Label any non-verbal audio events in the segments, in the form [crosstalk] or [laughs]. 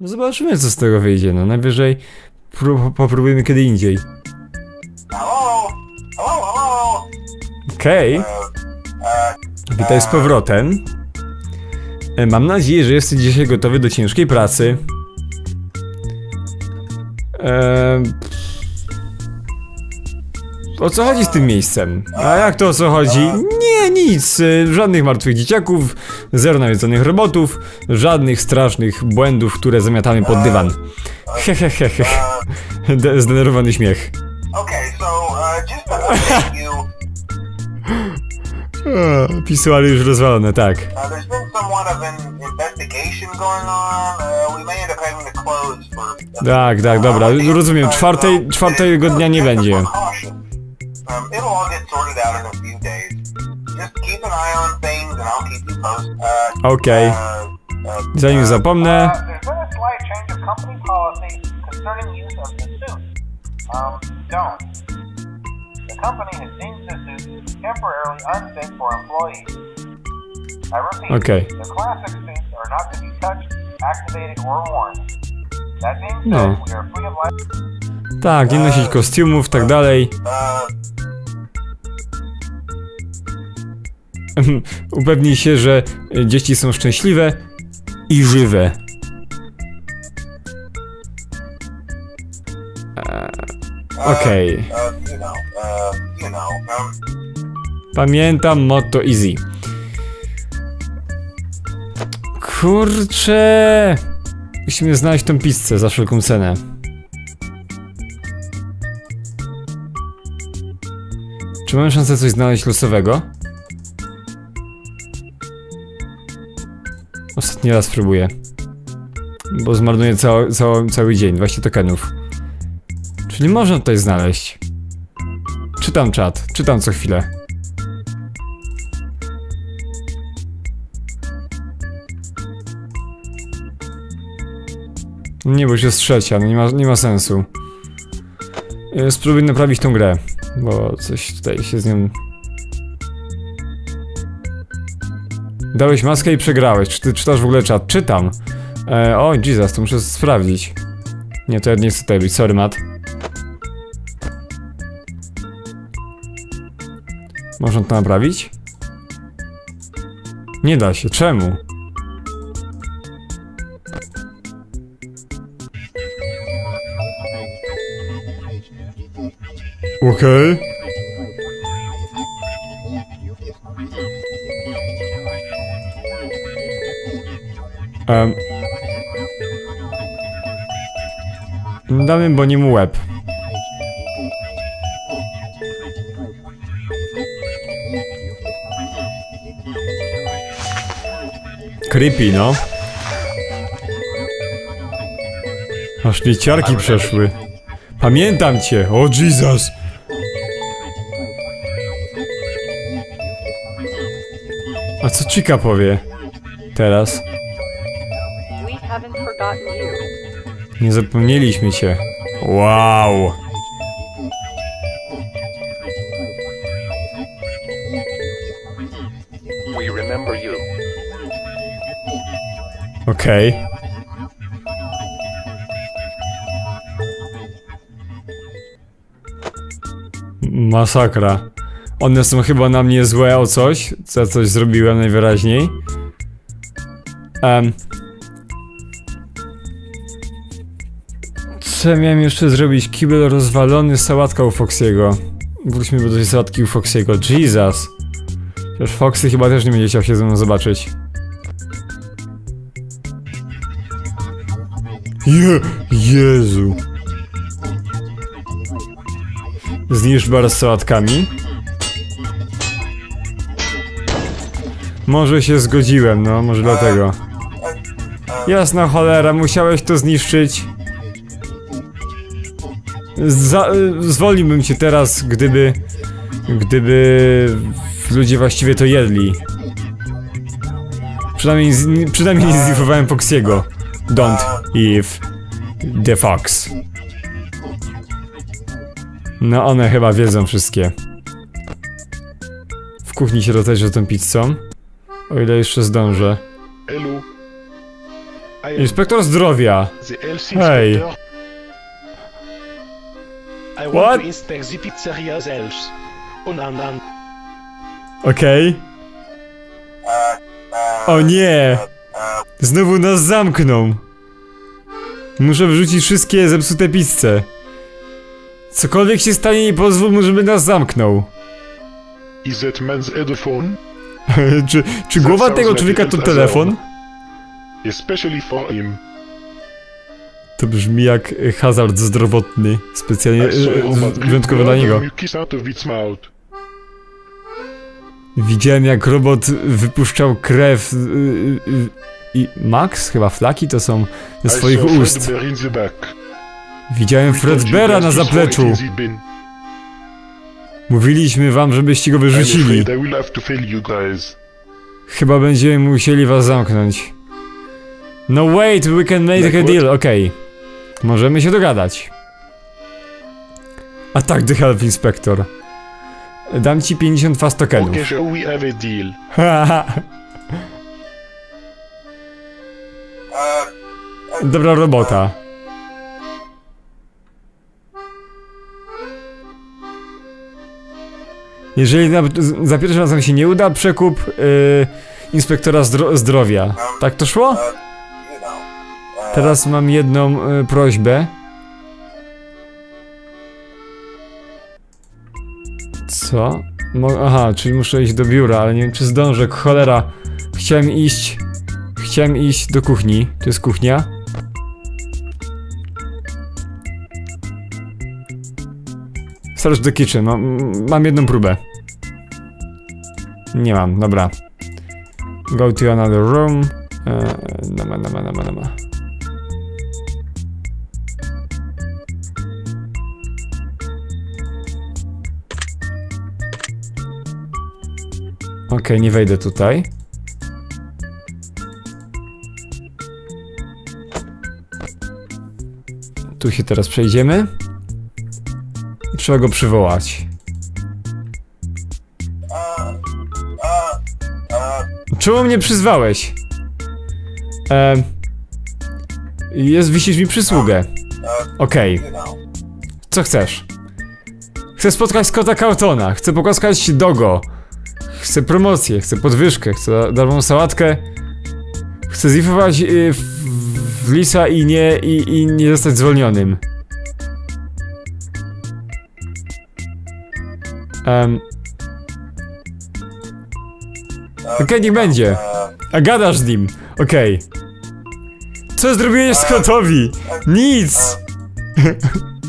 No zobaczymy, co z tego wyjdzie. No najwyżej pró- popróbujemy kiedy indziej. Hello? Hello, hello? Okej, witaj z powrotem. E, Mam nadzieję, że jesteś dzisiaj gotowy do ciężkiej pracy. Eee... O co chodzi z tym miejscem? A jak to o co chodzi? Nic. e, Żadnych martwych dzieciaków, zero nawiedzonych robotów, żadnych strasznych błędów, które zamiatamy pod dywan. Hehehehe. [laughs] De- Zdenerwowany śmiech. okay, so, uh, just to update you, Pisuary już rozwalone, tak. uh, there's been somewhat of an investigation going on. Uh, we may end up having to close for... Tak, tak, dobra, rozumiem. Czwartej, czwartego dnia nie będzie. Worn. That being said, No. tak, nie nosić kostiumów, tak dalej. [laughs] Upewnij się, że e, dzieci są szczęśliwe i żywe. Eee, Okej. you know, um, Pamiętam motto easy. Kurczę. Musimy znaleźć tą pizzę za wszelką cenę. Czy mamy szansę coś znaleźć losowego? Ostatni raz spróbuję. Bo zmarnuję cały, cały, cały dzień, 20 tokenów. Czyli można tutaj znaleźć. Czytam czat, czytam co chwilę. Nie, bo już jest trzecia, no nie ma, nie ma sensu. E, Spróbuj naprawić tą grę, bo coś tutaj się z nią... Dałeś maskę i przegrałeś. Czy ty czytasz w ogóle czat? Czytam. E, o, Jesus, to muszę sprawdzić. Nie, to ja nie chcę tutaj być, sorry, Matt. Można to naprawić? Nie da się, czemu? Okej. Um. Damy bo nie mu łeb. Creepy, no. Aż mi ciarki przeszły. Pamiętam cię, o Jesus! A co Chica powie? Teraz? Nie zapomnieliśmy cię. Wow! Okej. Masakra. One są chyba na mnie złe o coś, co coś zrobiłem najwyraźniej. Em. Co miałem jeszcze zrobić? Kibel rozwalony, sałatka u Foxiego. Wróćmy do tej sałatki u Foxiego. Jesus! Chociaż Foxy chyba też nie będzie chciał się ze mną zobaczyć. Je, Jezu. Zniszcz bar z sałatkami. Może się zgodziłem, no, może dlatego. Jasna cholera, musiałeś to zniszczyć. Za, zwolniłbym cię teraz, gdyby... Gdyby... Ludzie właściwie to jedli. Przynajmniej, przynajmniej nie zlifowałem Foxiego. Don't if the fox. No one chyba wiedzą wszystkie. W kuchni się rozejrzę tą pizzą. O ile jeszcze zdążę. Inspektor zdrowia. inspector. I want What? to inspect the pizzeria's health. Oh, no, no. Okej. O nie! Znowu nas zamkną. Muszę wrzucić wszystkie zepsute pizze. Cokolwiek się stanie, nie pozwól mu, żeby nas zamknął. Is that man's headphone? [laughs] czy czy głowa tego człowieka to telefon? Especially for him. To brzmi jak hazard zdrowotny. Specjalnie a e, wyjątkowo dla niego. Widziałem jak robot wypuszczał krew y, y, y, i Max, chyba flaki to są ze swoich ust. Widziałem Fredbera na zapleczu. Mówiliśmy wam, żebyście go wyrzucili. Chyba będziemy musieli was zamknąć. No wait, we can make Like a deal, okej. Możemy się dogadać. Attack the Health Inspector. Dam ci 50 fast tokenów. Okay, shall we have a deal? [laughs] Dobra robota. Jeżeli na, za pierwszym razem się nie uda, przekup y, inspektora zdro, zdrowia. Tak to szło? Teraz mam jedną y, prośbę. Co? Mo Aha, czyli muszę iść do biura, ale nie wiem czy zdążę, cholera. Chciałem iść... Chciałem iść do kuchni. To jest kuchnia. Search the kitchen, mam, mam jedną próbę. Nie mam, dobra. Go to another room. Eee, nama, nama, nama, nama. Okej, nie wejdę tutaj. Tu się teraz przejdziemy. I trzeba go przywołać. Czemu mnie przyzwałeś? Ehm. Jest, wisisz mi przysługę. Okej. know. Co chcesz? Chcę spotkać Scotta Carltona, chcę poklaskać Dogo. Chcę promocję, chcę podwyżkę, chcę darmową sałatkę. Chcę zifować y, w, Lisa i nie, i, i nie zostać zwolnionym. Um. Okej, niech będzie. A gadasz z nim. Okej. Co zrobiłeś Scottowi? Nic! [laughs]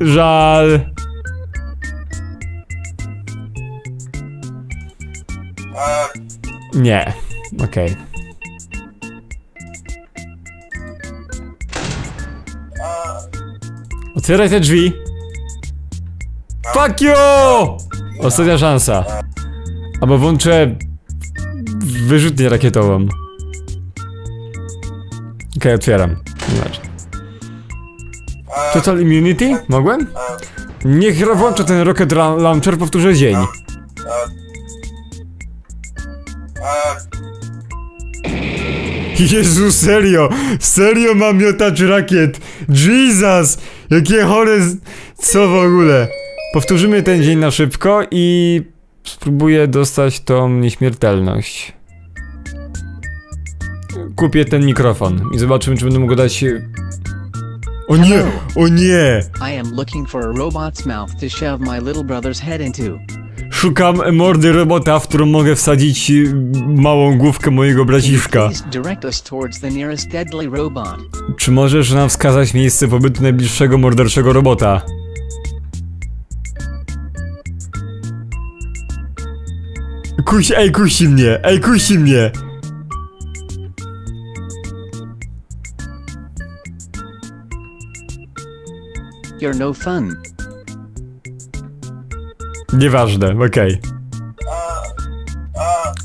Żal. Nie. Okej. Otwieraj te drzwi. Fuck you! Ostatnia szansa. Albo włączę wyrzutnię rakietową. Okej, otwieram. Zobacz. Total Immunity? Mogłem? Niech włączę ten Rocket Launcher, powtórzę dzień. Jezu, serio! Serio mam miotacz rakiet! Jesus! Jakie chore... z- Co w ogóle? Powtórzymy ten dzień na szybko i... Spróbuję dostać tą nieśmiertelność. Kupię ten mikrofon i zobaczymy, czy będę mógł dać... O nie! O nie! I am looking for a robot's mouth to shove my little brother's head into. Szukam mordy robota, w którą mogę wsadzić y, małą główkę mojego braciszka. Please direct us towards the nearest deadly robot. Czy możesz nam wskazać miejsce pobytu najbliższego morderczego robota? Kusi, ej, kusi mnie, ej, kusi mnie! You're no fun. Nieważne, okej.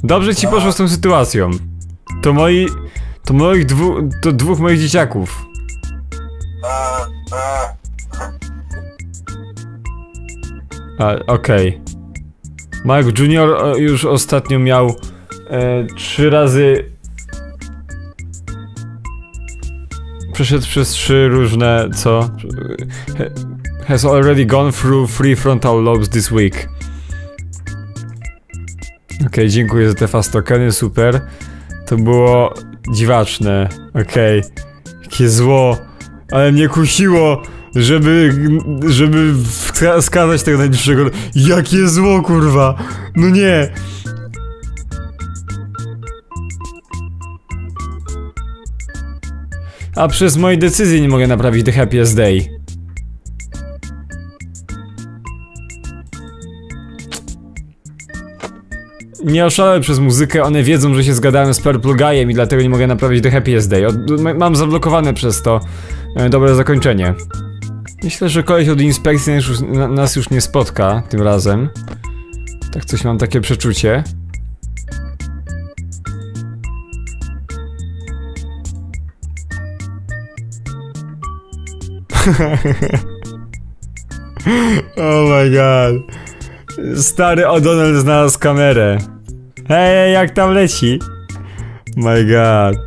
Dobrze ci poszło z tą sytuacją. To moi... To moich dwu... To dwóch moich dzieciaków. A, okej. Mike Junior e, już ostatnio miał e, trzy razy przeszedł przez trzy różne, co? Has already gone through three frontal lobes this week. Okej, dziękuję za te fast tokeny, super. To było dziwaczne, okej. Jakie zło, ale mnie kusiło, żeby, żeby skazać tego najbliższego. Jakie zło, kurwa! No nie! A przez moje decyzje nie mogę naprawić The Happiest Day. Nie oszalałem przez muzykę, one wiedzą, że się zgadałem z Purple Guyem i dlatego nie mogę naprawić The Happiest Day. Od, mam zablokowane przez to e, dobre zakończenie. Myślę, że koleś od inspekcji nas już, na, nas już nie spotka tym razem. Tak coś mam takie przeczucie. [laughs] oh my god. Stary O'Donnell znalazł kamerę. Hej, jak tam leci? My god.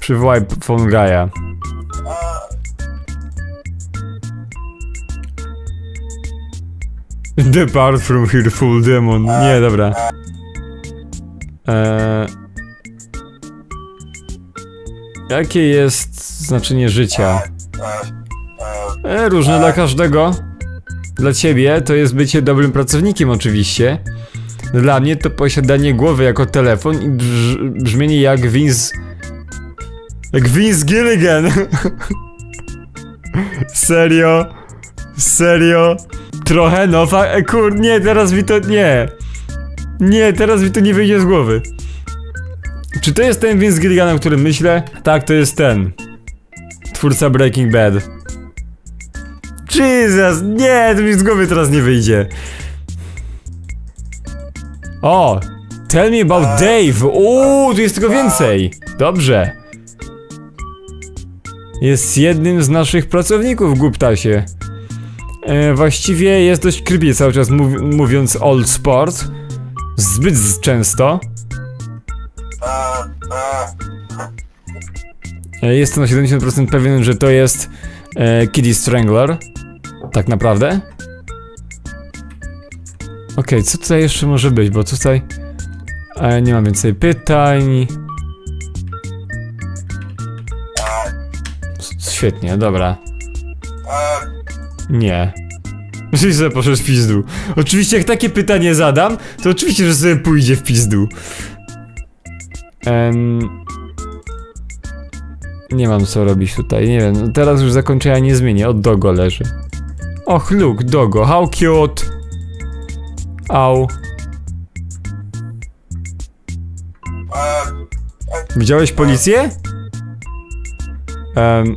Przywołaj phone guy'a. Depart from here, full demon. Nie, dobra. Eee... Jakie jest znaczenie życia? E, różne dla każdego. Dla ciebie to jest bycie dobrym pracownikiem oczywiście. Dla mnie to posiadanie głowy jako telefon i brz brzmienie jak Vince... Jak Vince Gilligan. [laughs] Serio? Serio? Trochę no, fa- e, kur... Nie, teraz mi to... Nie. Nie, teraz mi to nie wyjdzie z głowy. Czy to jest ten Vince Gilligan, o którym myślę? Tak, to jest ten. Twórca Breaking Bad. Jesus, nie, to mi z głowy teraz nie wyjdzie. O, tell me about Dave. Uuu, tu jest tego więcej. Dobrze. Jest jednym z naszych pracowników, Guptasie. E, właściwie jest dość creepy cały czas mów, mówiąc old sport. Zbyt często. E, Jestem na 70% pewien, że to jest e, Kitty Strangler. Tak naprawdę. Okej, co tutaj jeszcze może być, bo tutaj e, nie mam więcej pytań. Świetnie, dobra. Nie. Myślisz, że poszedł w pizdu. Oczywiście, jak takie pytanie zadam, to oczywiście, że sobie pójdzie w pizdu. Em, nie mam co robić tutaj, nie wiem. Teraz już zakończenia nie zmienię. Od Dogo leży. Och, look, Dogo, how cute. Au. Widziałeś policję? Em.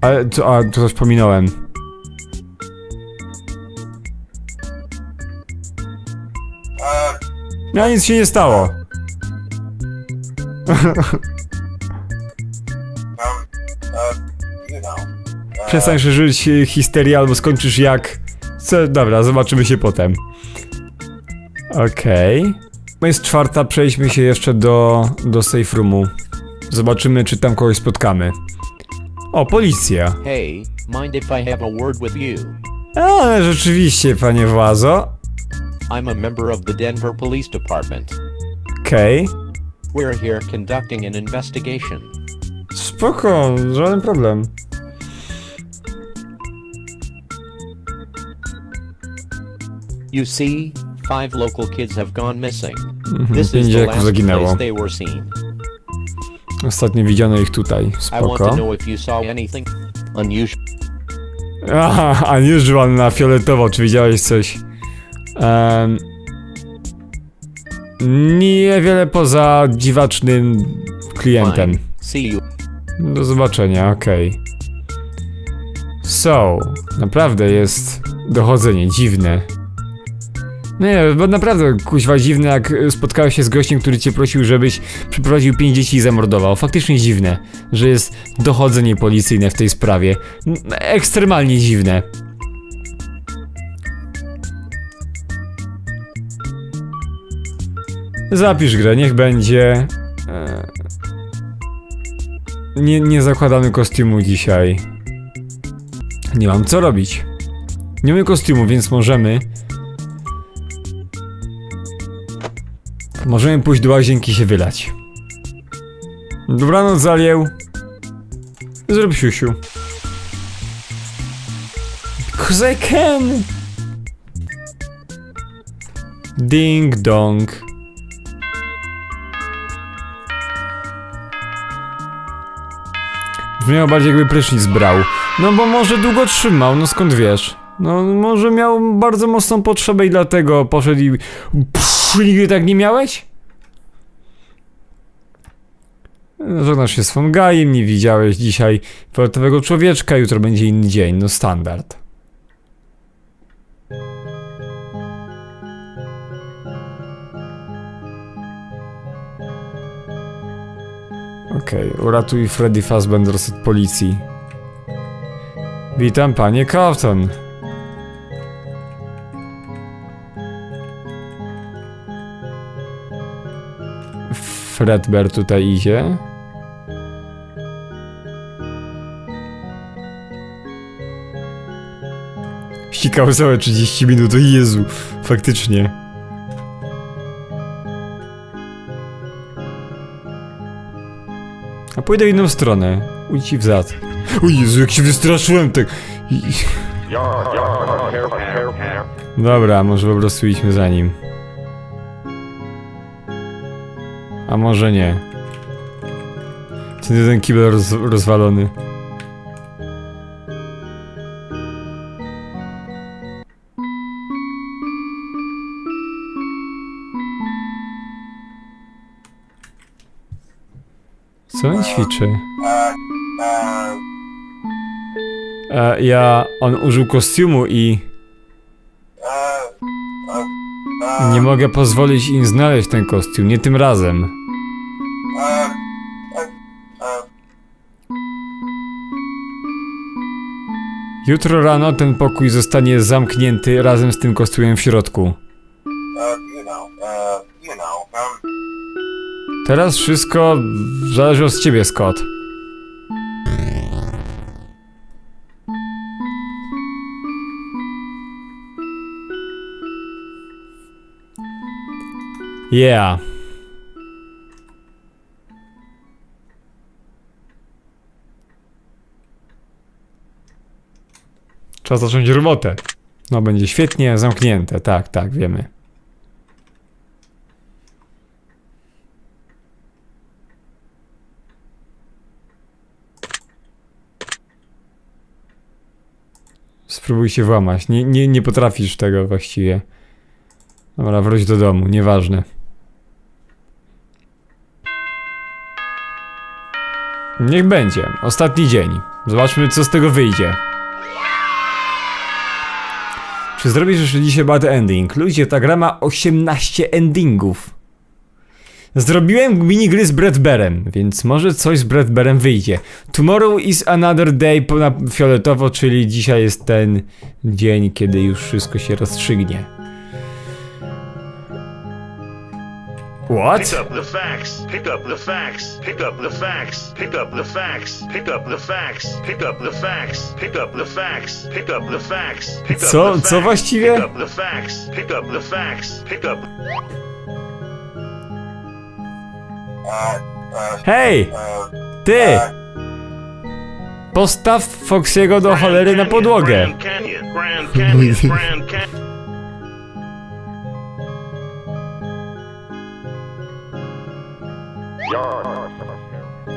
Ale to, a, to coś pominąłem. No nic się nie stało. Przestań szerzyć e, histerię albo skończysz jak... Co? Dobra, zobaczymy się potem. Okej. No Jest czwarta, przejdźmy się jeszcze do, do safe roomu. Zobaczymy, czy tam kogoś spotkamy. O, policja. Hey, mind if I have a word with you? Ale rzeczywiście, panie Włazo. I'm a member of the Denver Police Department. Okej. We're here conducting an investigation. Spoko, żaden problem. You see, five local kids have gone missing. Mhm, This is the last zaginęło. place they were seen. Ostatnio widziano ich tutaj. I want to Spoko. know if you saw anything unusual. Aha, unusual na fioletowo, czy widziałeś coś? Um, niewiele poza dziwacznym klientem. Fine. See you. Do zobaczenia, okej. So, naprawdę jest dochodzenie dziwne. No nie, bo naprawdę kuźwa dziwne, jak spotkałeś się z gościem, który cię prosił, żebyś przyprowadził pięć dzieci i zamordował. Faktycznie dziwne, że jest dochodzenie policyjne w tej sprawie. Ekstremalnie dziwne. Zapisz grę, niech będzie. E, nie, nie zakładamy kostiumu dzisiaj. Nie mam co robić. Nie mamy kostiumu, więc możemy. Możemy pójść do łazienki się wylać. Dobranoc, Zalieł. Zrób siusiu. Cause I can! Ding dong. Brzmiało bardziej jakby prysznic brał. No bo może długo trzymał, no skąd wiesz? No może miał bardzo mocną potrzebę i dlatego poszedł i... Pff, nigdy tak nie miałeś? Żegnasz się z Fongajem, nie widziałeś dzisiaj fioletowego człowieczka, jutro będzie inny dzień, no standard. Okej, uratuj Freddy Fazbenders od policji. Witam panie Carlton. Fredbear tutaj idzie. Ścikał całe 30 minut, o Jezu, faktycznie. A pójdę w inną stronę. Ujdź ci w zad. O Jezu, jak się wystraszyłem tak. Dobra, może po prostu idźmy za nim. A może nie. Ten jeden kibel roz, rozwalony. Co on ćwiczy? E, ja... On użył kostiumu i... Nie mogę pozwolić im znaleźć ten kostium, nie tym razem. Jutro rano ten pokój zostanie zamknięty razem z tym kostiumem w środku. Teraz wszystko zależy od ciebie, Scott. Yeah. Trzeba zacząć robotę. No, będzie świetnie zamknięte, tak, tak, wiemy. Spróbuj się włamać. Nie, nie, nie potrafisz tego właściwie. Dobra, wróć do domu, nieważne. Niech będzie. Ostatni dzień. Zobaczmy, co z tego wyjdzie. Czy zrobisz jeszcze dzisiaj bad ending? Ludzie, ta gra ma 18 endingów. Zrobiłem minigry z Bradberem, więc może coś z Bradberem wyjdzie. Tomorrow is another day na fioletowo, czyli dzisiaj jest ten dzień, kiedy już wszystko się rozstrzygnie. What? Pick up the facts. Pick up the facts. Pick up the facts. Pick up the facts. Pick up the facts. Pick up the facts. Pick up the facts. Pick up the facts. Co- co właściwie? Pick up the facts. Pick up the facts. Pick up. Hej, ty! Postaw Foxiego do cholery na podłogę.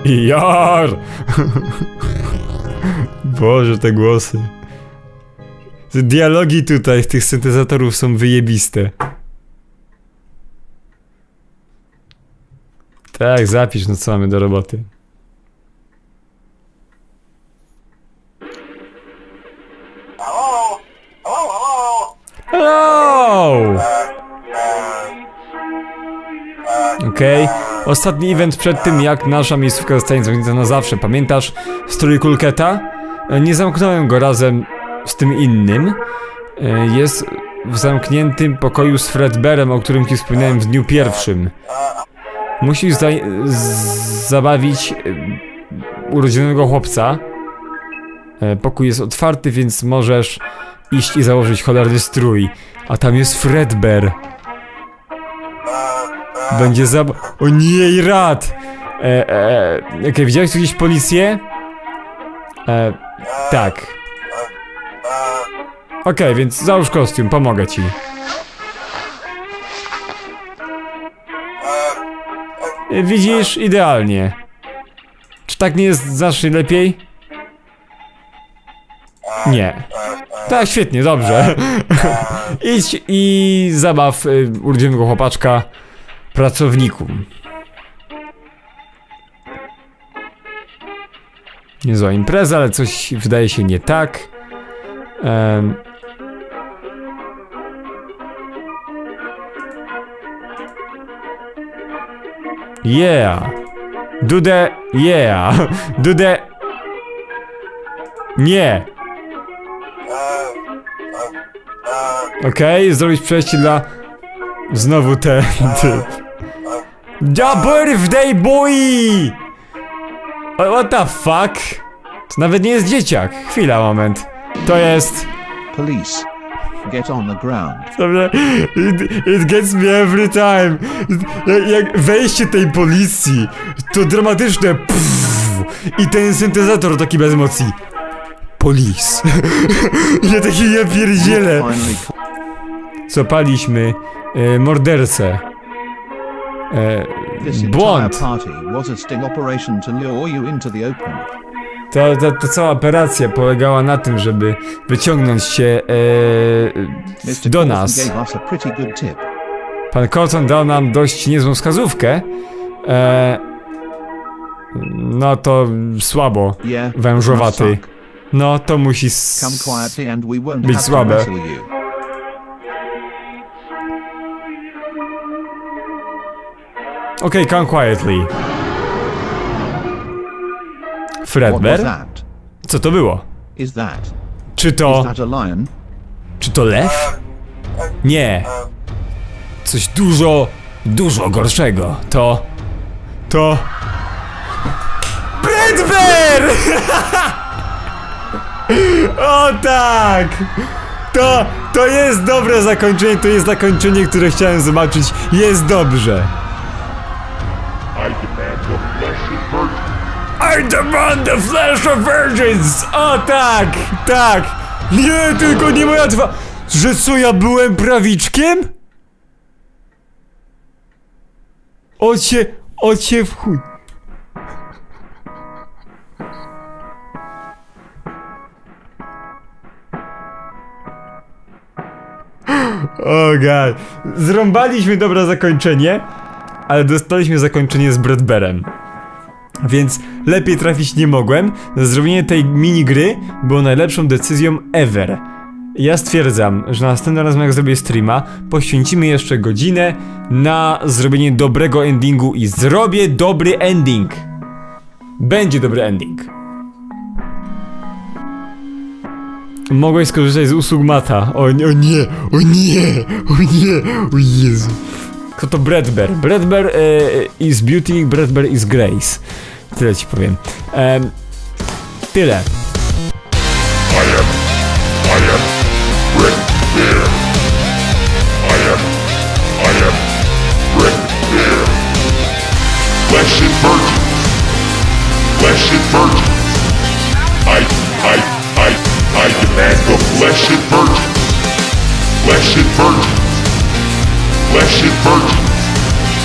Jar! Boże, te głosy. Dialogi tutaj z tych syntezatorów są wyjebiste. Tak, zapisz, no co mamy do roboty. hello? Hello, hello? Hello! Okej. Ostatni event przed tym, jak nasza miejscówka zostanie zamknięta na zawsze. Pamiętasz strój Kulketa? Nie zamknąłem go razem z tym innym. Jest w zamkniętym pokoju z Fredberem, o którym ci wspominałem w dniu pierwszym. Musisz za zabawić e, urodzonego chłopca. E, Pokój jest otwarty, więc możesz iść i założyć cholerny strój. A tam jest Fredbear. Będzie zab... O nie, rad! E, e, Okej, widziałeś tu gdzieś policję? E, tak. Okej, więc załóż kostium, pomogę ci. Widzisz? Idealnie. Czy tak nie jest znacznie lepiej? Nie. Tak, świetnie, dobrze. [laughs] Idź i zabaw y, chłopaczka pracownikom. Niezła impreza, ale coś wydaje się nie tak. Em. Yeah. Do the... Yeah. [laughs] Do the... Nie. Okej, zrobić przejście dla... Znowu ten typ. Ja birthday boy! What the fuck? To nawet nie jest dzieciak. Chwila, moment. To jest... Police. Get on the ground. Dobrze. It, it gets me every time. Jak, jak wejście tej policji, to dramatyczne pff, i ten syntezator taki bez emocji. Police. [laughs] ja taki ja pierdzielę. Złapaliśmy e, mordercę. E, This entire błąd. party was a sting operation to lure you into the open. Ta, ta, ta cała operacja polegała na tym, żeby wyciągnąć cię e, do nas. Pan Colton dał nam dość niezłą wskazówkę. E, no to słabo. Wężowaty. No to musi. Być słabe. to. Okej, come quietly. Fredbear? Co to było? Czy to. Czy to lew? Nie. Coś dużo, dużo gorszego. To. To. Bradbear! [laughs] o tak! To, to jest dobre zakończenie, to jest zakończenie, które chciałem zobaczyć. Jest dobrze. I demand the flesh of virgins! O tak! Tak! Nie, tylko nie moja twa... Że co, ja byłem prawiczkiem? Ocie, ocie w chuj. O god. Zrąbaliśmy dobre zakończenie, ale dostaliśmy zakończenie z Bradberem. Więc lepiej trafić nie mogłem. Zrobienie tej minigry było najlepszą decyzją ever. Ja stwierdzam, że następnym razem jak zrobię streama, poświęcimy jeszcze godzinę na zrobienie dobrego endingu i zrobię dobry ending. Będzie dobry ending. Mogłeś skorzystać z usług Mata. O, o nie, o nie, o nie, o Jezu. Kto to Bradbear? Bradbear e, is beauty, Bradbear is grace. Tyle ci powiem. Em, tyle. Blessed. Blessed. I, I, I, I demand the blessed virgins. Blessed Virgin